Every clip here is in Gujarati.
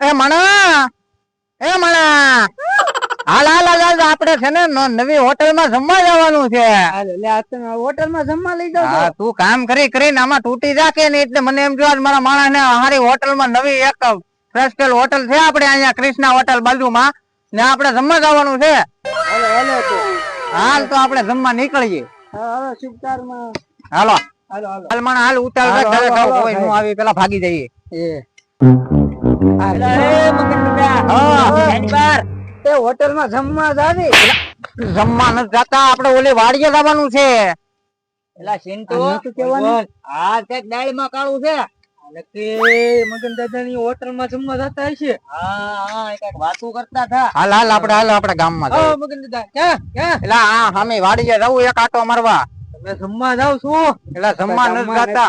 એ મણા! એ મણા! હાલ હાલ હાલ હાલ આપણે છે ને ન- નવી હોટલમાં જમવા જવાનું છે. હોટલમાં જમવા લઈ જાવ તું કામ કરી કરીને આમાં તૂટી રાખે ને એટલે મને એમ જો મારા માણસ ને હારી હોટલમાં નવી એક ફ્રેસ્કેલ હોટલ છે આપણે અહીંયા કૃષ્ણા હોટલ બાજુમાં. ને આપણે જમવા જવાનું છે. હાલો તો આપણે જમવા નીકળીએ. હાલો શુભકારમાં હાલો. હાલો હાલો. ઉતાર કોઈ નું આવી પેલા ભાગી જઈએ. એ. હા. એ હોટલમાં જમવા જાવી જમવા નથી જતા આપણે ઓલે વાડીએ જવાનું છે. એલા સિન્ટુ આ કંઈક દાળમાં કાળું છે. નક્કી મગન દાદાની હોટલમાં જમવા જતા હશે? હા હા કંઈક વાતું કરતા થા હાલ હાલ આપણે હાલ આપણે ગામમાં હા મગન દાદા ક્યાં ક્યાં? એટલે આ સામે વાડીએ જવું એક આટો મારવા. તમે જમવા જાવ છો? એટલે જમવા નથી જતા.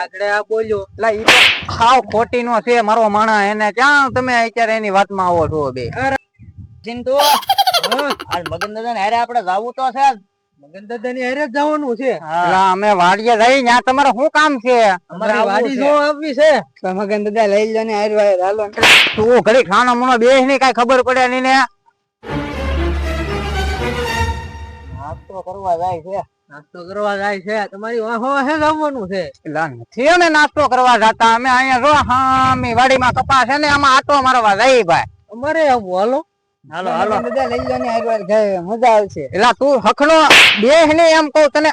આગળ આ બોલ્યો. એટલે ઈ તો હાવ ખોટી નો છે મારો માણા એને ક્યાં તમે અત્યારે એની વાતમાં આવો છો બે? સિન્ટુ હાલ મગન દાદા ને હારે આપણે જાવું તો છે. જ. દાદાની હારે જ જવાનું છે. એટલે અમે વાડીએ રહી ત્યાં તમારે શું કામ છે? અમારી વાડી જો આવવી છે. મગન દાદા લઈ લો ને હારે હાલો તું ઘડી ખાનો મનો બેસની કઈ ખબર પડે નહીં ને. નાસ્તો કરવા જાય છે. નાસ્તો કરવા જાય છે. તમારી વાહો હે જમવાનું છે. એટલે નથી ને નાસ્તો કરવા જતા. અમે અહીંયા જો હા વાડીમાં કપાસ છે ને આમાં આટો મારવા જઈ ભાઈ. અમારે આવું હાલો. હાલો હાલો. બધા લઈ લો ને વાય જાય મજા આવશે. એલા તું હખણો બેહ ને એમ કહું તને.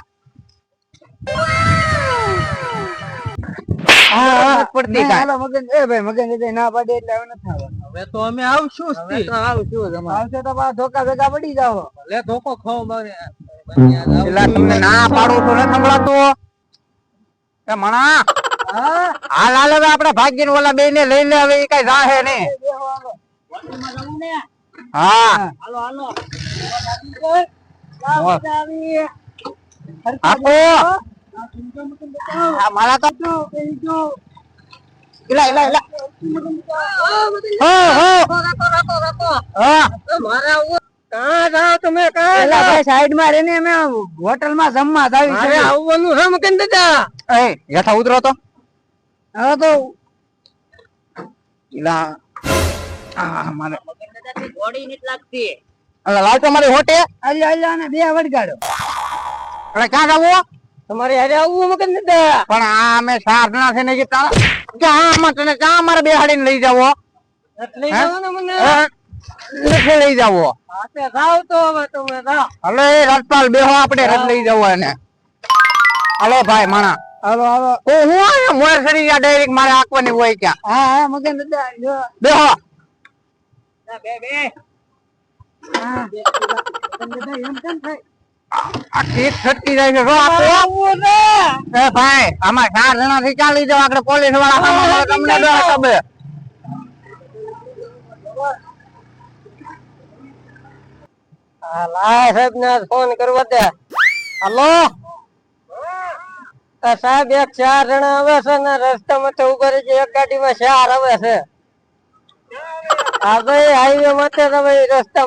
હા, ભાગ્ય પડતી કાંઈ. હાલો મગન. એ ભાઈ મગન દાદા ના પાડે એટલે હવે નથી આવવાનું. હવે તો અમે આવશું હવે તો આવશું જ અમારે. આવશે તો પાછા ધોકા પડી જાવ ધોકો ખાઓ મારે. ના પાડું તો નથી સંભળાતું. એ મણા. હાલ હાલ હવે આપણે ભાગીને ઓલા બે ને લઈને હવે એ કઈ જાહે નહીં. ને? હા. હાલો હાલો. મારા તો હો હો. હા. કાં જાઓ તમે કાં એલા ભાઈ સાઈડમાં રહીને અમે હોટલમાં જમવા જાવી છે આવવાનું છે મગન દાદા. એ હેઠા ઉતરો તો. હા તો એલા આ મારે. મગન દાદા થી ઘોડી નથી લાગતી. અલા લાવ તો હોટે. અલ્યા અલ્યા ને બે વડગાડો અરે ક્યાં જવું તમારે હારે આવવું મગન દાદા પણ આ અમે ચાર છે ને જે તારા ક્યાં આમાં તને ક્યાં મારે બેહાડીને લઈ જાવો લઈ હે? ને મને. નથી લઈ જાવો હાથે તો હવે તમે જાઓ હલો એ રાજપાલ બેહો આપણે રથ લઈ જવો એને. હલો ભાઈ માણા. હાલો હલો. હું મોર સરી ગયા ડાયરેક્ટ મારે આંકવાની હોય ક્યાં? હા હા દાદા બેહો. બે બે. હા. એમ કેમ થાય? આ સીટ છટકી જાય છે જો આપો એ ભાઈ આમાં ચાર જણા થી ક્યાં જાવ આપણે પોલીસવાળા તમને બે ખબર. લાય સાહેબ ને ફોન કરવા દે. હલો? સાહેબ એક ચાર જણા આવે છે ને રસ્તામાં તો ઊભા રહી એક ગાડીમાં ચાર આવે છે. હા ભાઈ હાઈવે ભાઈ રસ્તા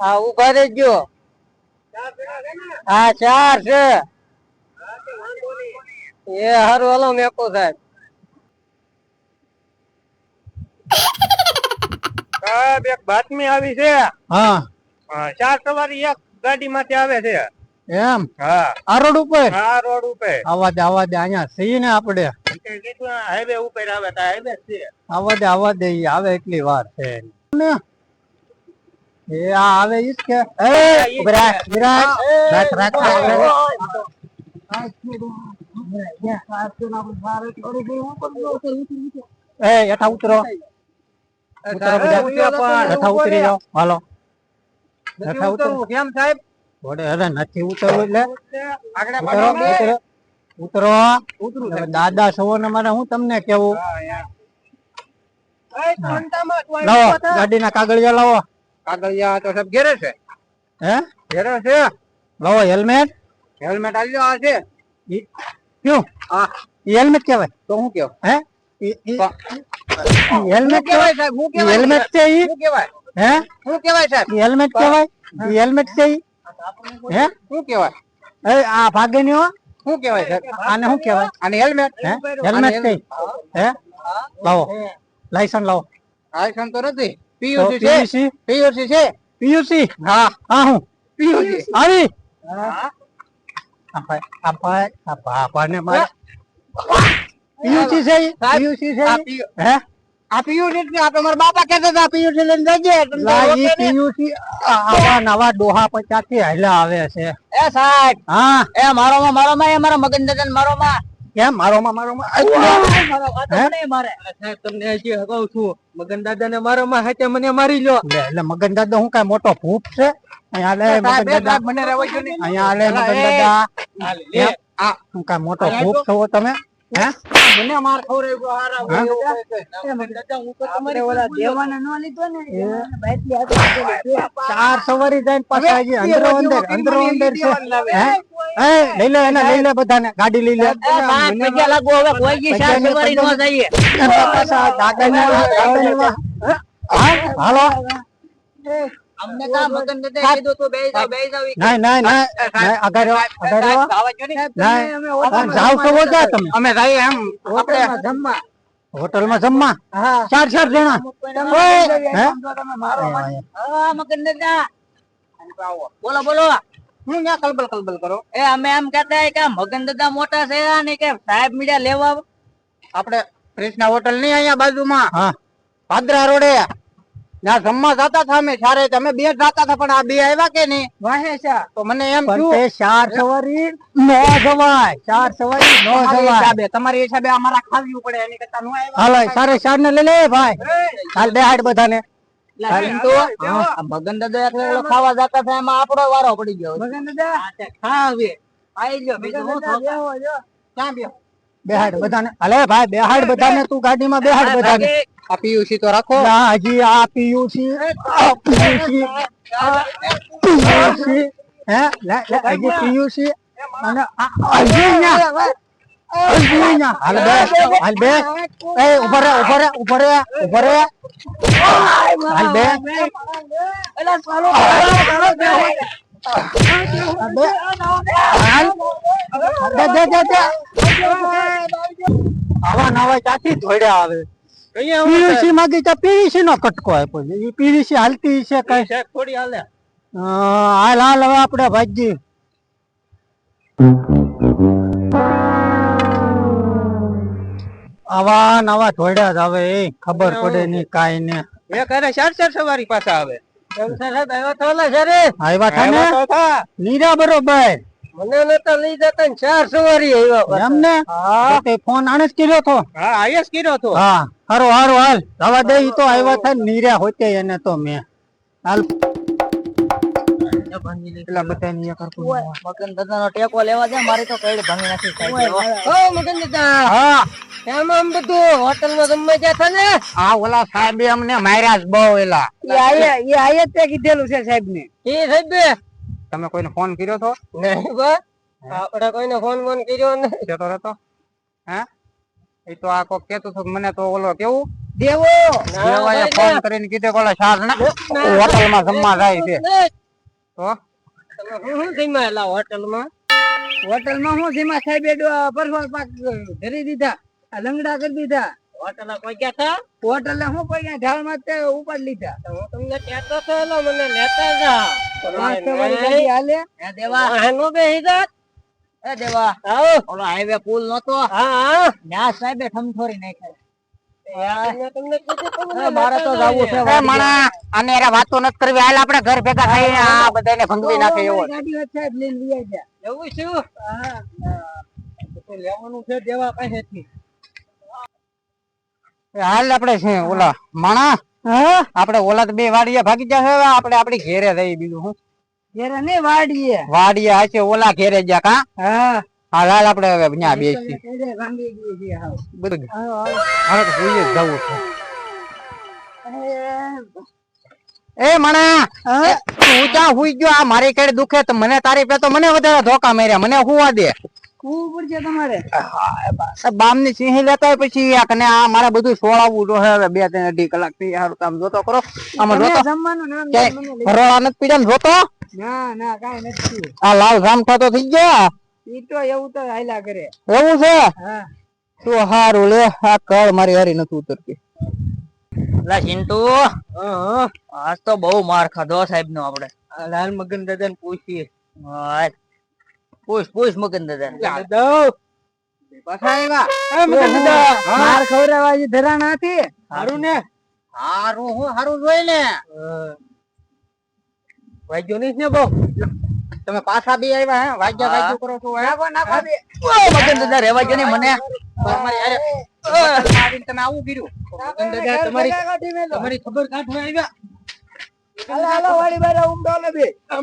હા ઊભા હા ચાર છે. એ હારું હાલો મેકો સાહેબ. સાહેબ એક બાતમી આવી છે. હા. ચાર સવારી એક ગાડી માંથી આવે છે. એમ? હા. આ રોડ ઉપર? આ રોડ ઉપર. આવા દે આવા દે અહીંયા છીએ ને આપણે હાઈવે ઉપર આવે તો હાઈવે છે. આવા દે આવા દે આવે એટલી વાર છે. એ આ આવે ઈ કે એ ઊભી રાખ, રાખ. રાખ. એ ઉતરો. ઉતરો જાઓ. હાલો. કેમ સાહેબ? નથી ઉતરવું એટલે આગળ ઉતરો. દાદા છો ને મારે હું તમને કેવું લાવો ગાડીના કાગળિયા લાવો. કાગળિયા તો સાહેબ ઘેરે છે. હે? ઘેરે છે. લાવો હેલ્મેટ. હેલ્મેટ આવી આ છે. ક્યું? હા. હેલ્મેટ કહેવાય? તો હું કેવું હે? હેલ્મેટ કહેવાય સાહેબ હું હેલ્મેટ છે ઈ? કેવાય હે? કેવાય સાહેબ? હેલ્મેટ કહેવાય? હેલ્મેટ છે ઈ? હે. શું કેવાય એ આ ભાગે ની હો. શું સાહેબ આને શું કહેવાય? આને હેલ્મેટ હેલ્મેટ છે હે? લાવો. લાયસન્સ લાવો. લાયસન્સ તો નથી. પીયુસી છે? પીયુસી છે? પીયુસી હા. હા હું. પીયુસી આવી? આ ભાઈ આ ભાઈ આ બાપાને મારે પીયુસી છે પીયુસી છે હે? આ પીયુસી જ આપણે મારા બાપા કહેતા હતા પીયુસી લઈને જજે. તમને લા ઈ રોકે નહીં. પીયુસી આવા નવા ડોહા પચા થી હેલા આવે છે? એ સાહેબ હા. એ મારો માં મારો માં એ મારા મગન દાદા મારો માં કેમ મારો માં મારો માં મારો. સાહેબ તમને હજી કહું છું મગન દાદા ને મારો માં હાથે મને મારી લો. એટલે મગન દાદા હું કઈ મોટો ભૂપ છે? અહીંયા લે મગન દાદા. મને રહેવા ને. અહીંયા લે મગન દાદા. આ. હું કઈ મોટો ભૂપ છો તમે? મને માર ચાર સવારી જાય પાછા અંદરો અંદર અંદરો અંદર લઈ લે એને લઈ લે બધાને ગાડી લઈ લે. પૈસા લાગુ હવે કોઈ સવારી નો જઈએ? હાલો. અમને કા મગન દે કીધું તું બેહી જાવ બેહી જાવ. ના ના ના. અગર રહો, રહો. દ્યો ને. જાવ તો બહુ તમે. અમે જઈએ એમ આપણે જમવા. હોટલમાં જમવા? ચાર ચાર જણા. હે? હા મગન દે બોલો બોલો. હું ના કલબલ કલબલ કરો. એ અમે એમ કહેતા કે મગન દાદા મોટા છે અને કે સાહેબ મીડિયા લેવા. આપણે કૃષ્ણા હોટલ નહીં અહીંયા બાજુમાં. હા. ભાદરા રોડે. ત્યાં જમવા જતા હતા અમે સારે તમે બે જતા હતા પણ આ બે આવ્યા કે નહીં? વાહે શા તો મને એમ થયું ચાર સવારી નો જવાય. ચાર સવારી નો જવાય. તમારી હિસાબે અમારા ખાવી પડે એની કરતા નો આવ્યા. હાલો સારે ચાર ને લઈ લે ભાઈ. હાલ બે હાડ બધાને. મગન દાદા એટલે ખાવા જતા હતા એમાં આપણો વારો પડી ગયો. મગન દાદા? હા હવે આઈ ગયો બીજો? ક્યાં બે બે હાડ બધાને. હાલે ભાઈ બેહાડ બધાને તું ગાડીમાં બેહાડ બધાને. આ પીયુસી તો રાખો. ના, હજી આ પીયુસી. આ પીયુસી. પીયુસી. હે? લે લે હજી પીયુસી. અને આ હજી ન્યા હજી ન્યા હાલ બે હાલ બે. એ ઊભા રે ઊભા રે ઊભા રે ઊભા રે. હાલ બે. હાલ બે. આવા નવા ચાથી ધોડ્યા આવે? પીવીસી માંગી તો પીવીસી નો કટકો આપ્યો છે. ઈ પીવીસી હાલતી છે કઈ? થોડી હાલે. હાલ હાલ હવે આપણે ભાજી આવા નવા ધોડ્યા જ આવે એ ખબર પડે નહીં કાઈ ને એ કરે ચાર ચાર સવારી પાછા આવે. આવ્યા થા ને લીધા બરોબર. મને નતા લઈ જતા ને ચાર સવારી આવ્યા એમ ને? તો તે ફોન આને જ કર્યો તો? હા આયસ કર્યો તો. હા હારો હારો હાલ. જવા દે ઈ તો આવ્યા થાય ને નીર્યા હોતે એને તો મે. હાલ. પેલા બધા ની કરતું મગન દાદા નો ટેકો લેવા દે મારી તો કઈ ભાંગી નાખી સાહેબ ઓ મગન દાદા. હા. એમ આમ બધું હોટલમાં જમવા જતા ને? આ ઓલા સાહેબ અમને માર્યા જ બહુ એલા. કીધેલું છે સાહેબ ને એ સાહેબ તમે કોઈને ફોન કર્યો છો નહીં બા. આપણે કોઈને ફોન ફોન કર્યો નહીં. જતો રહેતો? હે? એ તો આ કોક કેતો છો મને તો ઓલો કેવું? દેવો! દેવાએ ફોન કરીને કીધું કોલા સાર ના હોટલમાં જમવા જાય છે. તો? તમે શું જમ્યા હોટલમાં હોટલમાં હું જેમાં સાહેબ પરફોલ પાક ધરી દીધા આ લંગડા કરી દીધા. હોટલ કોઈ ગયા હતા? હોટલ હું કોઈ ઢાળમાં ઉપાડ લીધા. હું તમને કહેતો હતો મને લેતા જા. પાંચ છ વાળી ગાડી હાલે. એ દેવા. આનો બેહી જા એ દેવા. આવો. ઓલો હાઈવે પુલ નતો. હા હા. ત્યાં સાહેબે ઠમઠોરી નાખ્યા. મેં તમને કીધું તમને એ મારે તો લેતા જાવું છે એ મણા અને એરા વાતો નથી કરવી. હાલ આપડે ઘર ભેગા થઈને આ બધાને ભંગવી નાખે એવો શું? લેવાનું છે દેવા પાસેથી. એ હાલ આપડે છે ઓલા માણા. હા? આપણે ઓલા તો બે વાડીએ ભાગી જશે હવે આપણે આપડી ઘેરે રહી બીજું હું ઘેરે નઈ વાડીએ. વાડીએ હશે ઓલા ઘેરે જા કા? હા. હાલ હાલ આપણે હવે ત્યાં બેસી. બધું હવે તો જવું છે. એ મણા એ, તું ક્યાં હુઈ ગયો આ મારી કેડ દુખે તો મને તારી પે તો મને વધારે ધોકા માર્યા મને હુવા દે. કૂવું છે તમારે. બામની સિંહી લેતા હોય પછી કને આ મારે બધું સોળાવું જો હવે બે ત્રણ અઢી કલાકથી સારું કામ જોતો કરો. આમાં જોતો? ભરવાળા નથી પીડા જોતો? ના ના કઈ નથી આ લાલ રામ થતો થઈ ગયા? ઈ તો એવું તો હાયલા કરે. એવું છે? હા. તો હારું લે આ કળ મારી હારી નથી ઉતરતી. લા ચિંટુ આજ તો બહુ માર ખાધો સાહેબ નો આપડે લાલ મગન દાદા ને પૂછીએ. હા. પૂછ પૂછ મગન દાદા દાદા પાછા આવ્યા. મગન દાદા. માર ખવડાવવા જે ધરાણા હતી. ને. હારું હું હારું જોઈ ને વાગ્યો નહીં ને બહુ? તમે પાછા બી આવ્યા હે? વાગ્યા હા. કરો છો હે? ઓ, મગન દાદા રેવા જો ને મને. તમારી હારે આવીને તમે આવું કર્યું. મગન દાદા તમારી તમારી ખબર કાઢવા આવ્યા? હાલો હાલો વાળી બારે ઊંડો લે બે. આ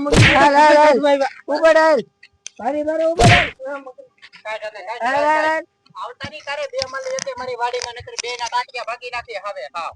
કાઢવા આવ્યા ઊભો રહે. વાળી બારે ઊભો રહે હાલ, હાલ, હાલ. આવતા ની તારે બે મળી લેતે મારી વાડીમાં નકર બે ના ટાંટિયા ભાગી નાખી હવે હાવ